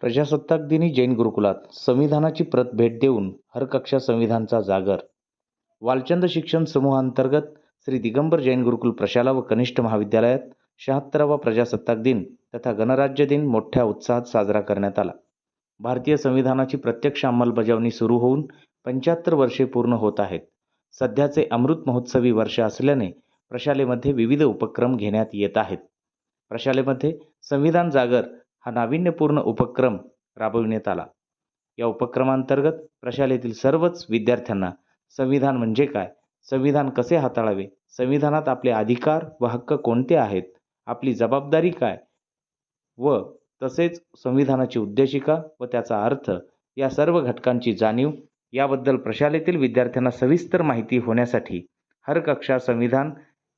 प्रजासत्ताक दिनी जैन गुरुकुलात संविधानाची प्रत भेट देऊन हर कक्षा संविधानचा जागर. वालचंद शिक्षण समूहांतर्गत श्री दिगंबर जैन गुरुकुल प्रशाला व कनिष्ठ महाविद्यालयात शहात्तरावा प्रजासत्ताक दिन तथा गणराज्य दिन मोठ्या उत्साहात साजरा करण्यात आला. भारतीय संविधानाची प्रत्यक्ष अंमलबजावणी सुरू होऊन पंच्याहत्तर वर्षे पूर्ण होत आहेत. सध्याचे अमृत महोत्सवी वर्ष असल्याने प्रशालेमध्ये विविध उपक्रम घेण्यात येत आहेत. प्रशालेमध्ये संविधान जागर हा नाविन्यपूर्ण उपक्रम राबविण्यात आला. या उपक्रमांतर्गत प्रशालेतील सर्वच विद्यार्थ्यांना संविधान म्हणजे काय? संविधान कसे हाताळावे? संविधानात आपले अधिकार व हक्क कोणते आहेत? आपली जबाबदारी काय? व तसेच संविधानाची उद्देशिका व त्याचा अर्थ या सर्व घटकांची जाणीव याबद्दल प्रशालेतील विद्यार्थ्यांना सविस्तर माहिती होण्यासाठी हर कक्षा संविधान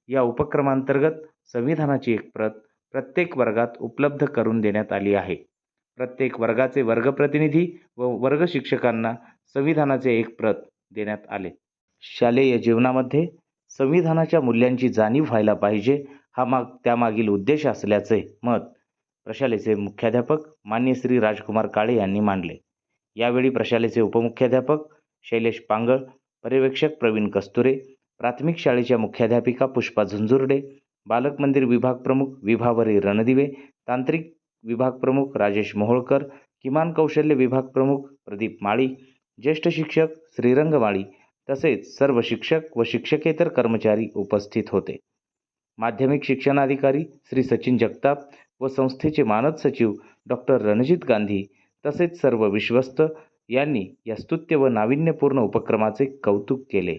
या उपक्रमांतर्गत संविधानाची एक प्रत प्रत्येक वर्गात उपलब्ध करून देण्यात आली आहे. प्रत्येक वर्गाचे वर्गप्रतिनिधी व वर्ग शिक्षकांना संविधानाचे एक प्रत देण्यात आले. शालेय जीवनामध्ये संविधानाच्या मूल्यांची जाणीव व्हायला पाहिजे हा माग त्यामागील उद्देश असल्याचे मत प्रशालेचे मुख्याध्यापक मान्य श्री राजकुमार काळे यांनी मांडले. यावेळी प्रशालेचे उपमुख्याध्यापक शैलेश पांगळ पर्यवेक्षक प्रवीण कस्तुरे प्राथमिक शाळेच्या मुख्याध्यापिका पुष्पा झुंझुर्डे बालक मंदिर विभाग प्रमुख विभावरी रणदिवे तांत्रिक विभाग प्रमुख राजेश मोहोळकर किमान कौशल्य विभाग प्रमुख प्रदीप माळी ज्येष्ठ शिक्षक श्रीरंग माळी तसेच सर्व शिक्षक व शिक्षकेतर कर्मचारी उपस्थित होते. माध्यमिक शिक्षणाधिकारी श्री सचिन जगताप व संस्थेचे मानद सचिव डॉक्टर रणजित गांधी तसेच सर्व विश्वस्त यांनी या स्तुत्य व नाविन्यपूर्ण उपक्रमाचे कौतुक केले.